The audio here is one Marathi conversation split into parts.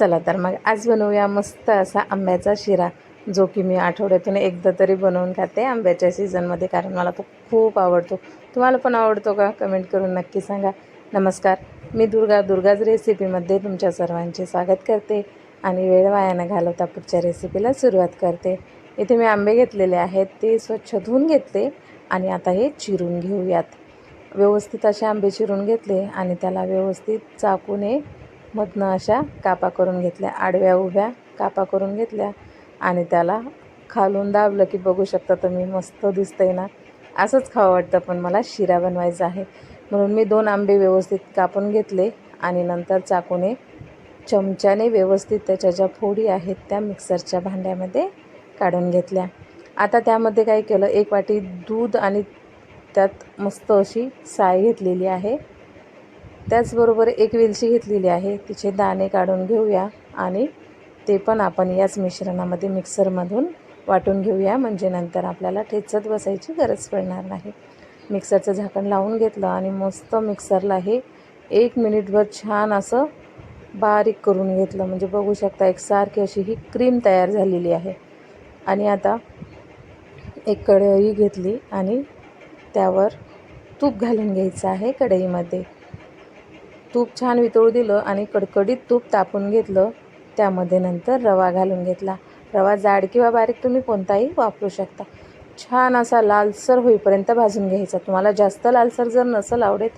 चला तर मग आज बनवूया मस्त असा आंब्याचा शिरा जो की मी आठवड्यातून एकदा तरी बनवून खाते आंब्याच्या सीझनमध्ये कारण मला तो खूप आवडतो. तुम्हाला पण आवडतो का? कमेंट करून नक्की सांगा. नमस्कार. मी दुर्गा दुर्गाज रेसिपीमध्ये तुमच्या सर्वांचे स्वागत करते आणि वेळ वायानं घालवता पुढच्या रेसिपीला सुरुवात करते. इथे मी आंबे घेतलेले आहेत ते स्वच्छ धुवून घेतले आणि आता हे चिरून घेऊयात. व्यवस्थित असे आंबे चिरून घेतले आणि त्याला व्यवस्थित चाकूने मधनं अशा कापा करून घेतल्या आडव्या उभ्या कापा करून घेतल्या आणि त्याला खालून दाबलं की बघू शकता तुम्ही मस्त दिसतंय ना. असंच खावं वाटतं पण मला शिरा बनवायचा आहे. म्हणून मी दोन आंबे व्यवस्थित कापून घेतले आणि नंतर चाकूने चमच्याने व्यवस्थित त्याच्या ज्या फोडी आहेत त्या मिक्सरच्या भांड्यामध्ये काढून घेतल्या. आता त्यामध्ये काय केलं एक वाटी दूध आणि त्यात मस्त अशी साय घेतलेली आहे. त्याचबरोबर एक वेलची घेतलेली आहे. तिचे दाणे काढून घेऊया आणि ते पण आपण याच मिश्रणामध्ये मिक्सरमधून वाटून घेऊया. म्हणजे नंतर आपल्याला ठेचत बसायची गरज पडणार नाही. मिक्सरचं झाकण लावून घेतलं आणि मस्त मिक्सरला हे एक मिनिटभर छान असं बारीक करून घेतलं. म्हणजे बघू शकता एकसारखी अशी ही क्रीम तयार झालेली आहे. आणि आता एक कढई घेतली आणि त्यावर तूप घालून घ्यायचं आहे कढईमध्ये. तूप छान वितळू दिलं आणि कडकडीत तूप तापून घेतलं. त्यामध्ये नंतर रवा घालून घेतला. रवा जाड किंवा बारीक तुम्ही कोणताही वापरू शकता. छान असा लालसर होईपर्यंत भाजून घ्यायचा. तुम्हाला जास्त लालसर जर नसेल आवडेत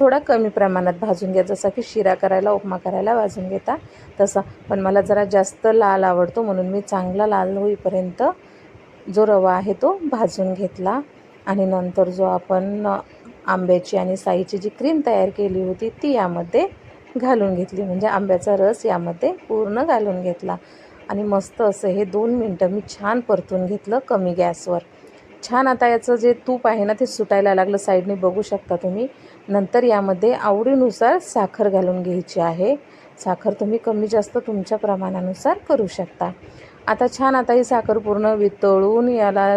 थोडा कमी प्रमाणात भाजून घ्या. जसा की शिरा करायला उपमा करायला भाजून घेता तसं. पण मला जरा जास्त लाल आवडतो म्हणून मी चांगला लाल होईपर्यंत जो रवा आहे तो भाजून घेतला. आणि नंतर जो आपण आंब्याची आणि साईची जी क्रीम तयार केली होती ती यामध्ये घालून घेतली. म्हणजे आंब्याचा रस यामध्ये पूर्ण घालून घेतला. आणि मस्त असं हे दोन मिनटं मी छान परतून घेतलं कमी गॅसवर. छान आता याचं जे तूप आहे ना ते सुटायला लागलं. साईडने बघू शकता तुम्ही. नंतर यामध्ये आवडीनुसार साखर घालून घ्यायची आहे. साखर तुम्ही कमी जास्त तुमच्या प्रमाणानुसार करू शकता. आता छान आता ही साखर पूर्ण वितळून याला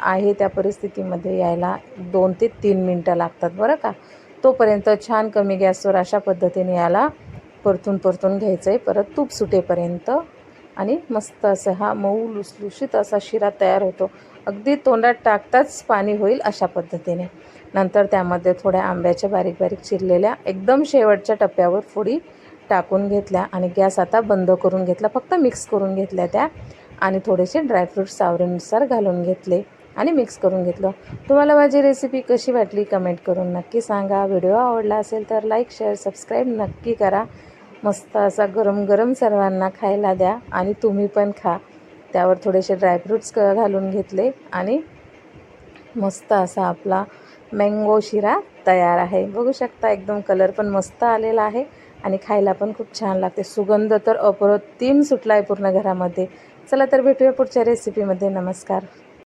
आहे त्या परिस्थितीमध्ये यायला दोन ते तीन मिनटं लागतात बरं का? तोपर्यंत छान कमी गॅसवर अशा पद्धतीने याला परतून परतून घ्यायचं आहे परत तूप सुटेपर्यंत आणि मस्त असं हा मऊ लुसलुशीत असा शिरा तयार होतो. अगदी तोंडात टाकताच पाणी होईल अशा पद्धतीने. नंतर त्यामध्ये थोड्या आंब्याच्या बारीक बारीक चिरलेल्या एकदम शेवटच्या टप्प्यावर फोडी टाकून घेतल्या आणि गॅस आता बंद करून घेतला. फक्त मिक्स करून घेतल्या त्या आणि थोडेसे ड्रायफ्रूट्स सावरीनुसार घालून घेतले. आणि मिक्स करून घेतलं. तुम्हाला माझी रेसिपी कशी वाटली कमेंट करून नक्की सांगा. व्हिडिओ आवडला असेल तर लाईक शेअर सबस्क्राईब नक्की करा. मस्त असा गरम गरम सर्वांना खायला द्या आणि तुम्ही पण खा. त्यावर थोडेसे ड्रायफ्रूट्स क घालून घेतले आणि मस्त असा आपला मँगो शिरा तयार आहे. बघू शकता एकदम कलर पण मस्त आलेला आहे आणि खायला पण खूप छान लागते. सुगंध तर अप्रतिम सुटला आहे पूर्ण घरामध्ये. चला तर भेटूया पुढच्या रेसिपीमध्ये नमस्कार.